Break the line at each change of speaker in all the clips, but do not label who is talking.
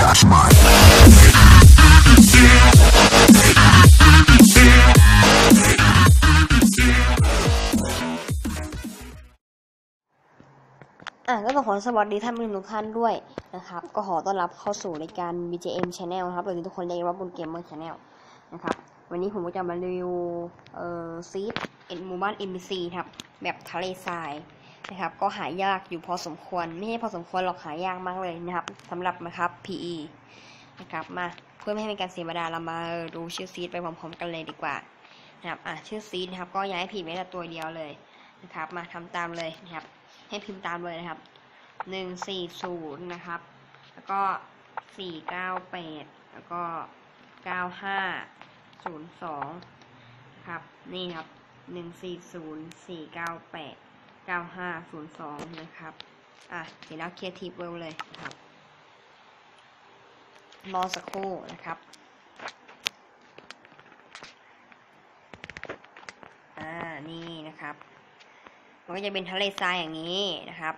touch mine.
อะก็ต้องขอสวัสดีท่านผู้ชมทุกท่านด้วยนะครับ ก็ขอต้อนรับเข้าสู่รายการ BJM Channel นะครับหรือทุกคนเรียกว่าบนเกมเมอร์ Channel นะครับ วันนี้ผมก็จะมารีวิวเอ่อซีดเอ็นหมู่บ้าน NPC ครับ แบบทะเลทราย นะครับ ก็หายากอยู่พอสมควร ไม่ใช่พอสมควรหรอกหายากมากเลยนะครับสำหรับนะครับ PE นะครับมาเพื่อไม่ให้เป็นการเสียเวลาเรามาดูชื่อซีดไปพร้อมๆกันเลยดีกว่านะครับอะชื่อซีดนะครับ ก็อย้ายผิดแม้แต่ตัวเดียวเลยนะครับ มาทำตามเลยนะครับ ให้พิมพ์ตามเลยนะครับหนึ่งสี่ศูนย์นะครับ แล้วก็สี่เก้าแปดแล้วก็เก้าห้าศูนย์สองครับ นี่ครับหนึ่งสี่ศูนย์สี่เก้าแปด เก้าห้าศูนะครับ อะเสร็จแล้วเคลียร์ทีเวลเลยนะครับรอสักครู่นะครับ อ่า นี่นะครับ มันก็จะเป็นทะเลทรายอย่างนี้นะครับ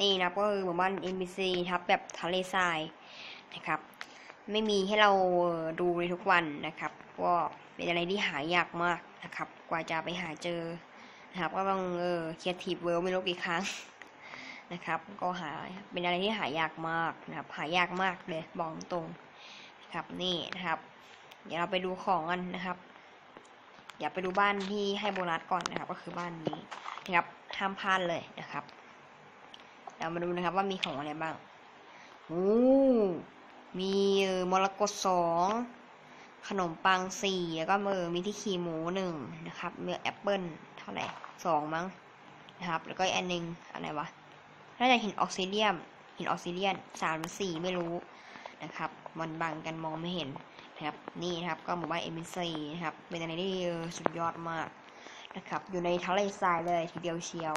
นี่นะก็คือหมู่บ้าน NPC ครับแบบทะเลทรายนะครับ ไม่มีให้เราดูในทุกวันนะครับ ก็เป็นอะไรที่หายากมากนะครับ กว่าจะไปหาเจอ นะครับ ก็ต้องเออเคียทีฟเวลไม่รู้กี่ครั้งนะครับ ก็หาเป็นอะไรที่หายากมากนะครับ หายากมากเลยบอกตรงนะครับนี่นะครับ เดี๋ยวเราไปดูของกันนะครับอย่าไปดูบ้านที่ให้โบนัสก่อนนะครับ ก็คือบ้านนี้นะครับห้ามพลาดเลยนะครับเรามาดูนะครับว่ามีของอะไรบ้างโอ้มีเออมรกตสอง ขนมปังสี่แล้วก็มือมีที่ขี่หมูหนึ่งนะครับเนื้อแอปเปิลเท่าไหร่สองมั้งนะครับ แล้วก็อันหนึงอะไรวะน่าจะหินออกซิเดียมหินออกซิเดียนสามหรือสี่ไม่รู้นะครับ มันบังกันมองไม่เห็นนะครับ นี่นะครับก็หมู่บ้านเอ็มซีนะครับ เป็นอะไรที่สุดยอดมากนะครับ อยู่ในทะเลทรายเลยทีเดียวเชียว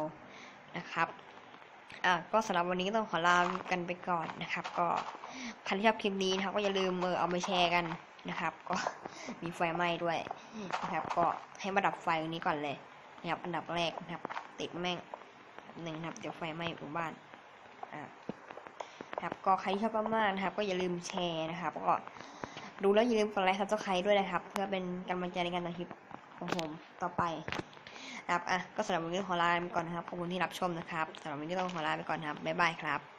นะครับอะก็สำหรับวันนี้ก็ต้องขอลากันไปก่อนนะครับ ก็ใครที่ชอบคลิปนี้นะครับก็อย่าลืมเออเอาไปแชร์กัน นะครับ ก็มีไฟไหม้ด้วยนะครับ ก็ให้มาดับไฟตรงนี้ก่อนเลยนะครับ อันดับแรกนะครับ ติดแม่งหนึ่งนะครับ เดี๋ยวไฟไหม้หมู่บ้านอะครับก็ใครชอบมากๆนะครับ ก็อย่าลืมแชร์นะครับก็ดูแล้วอย่าลืมกดไลค์ซับสไครต์ด้วยนะครับ เพื่อเป็นกำลังใจในการทำคลิปของผมต่อไปครับอะก็สำหรับวันนี้ขอลาไปก่อนนะครับขอบคุณที่รับชมนะครับสำหรับวันนี้ต้องขอลาไปก่อนครับบ๊ายบายครับ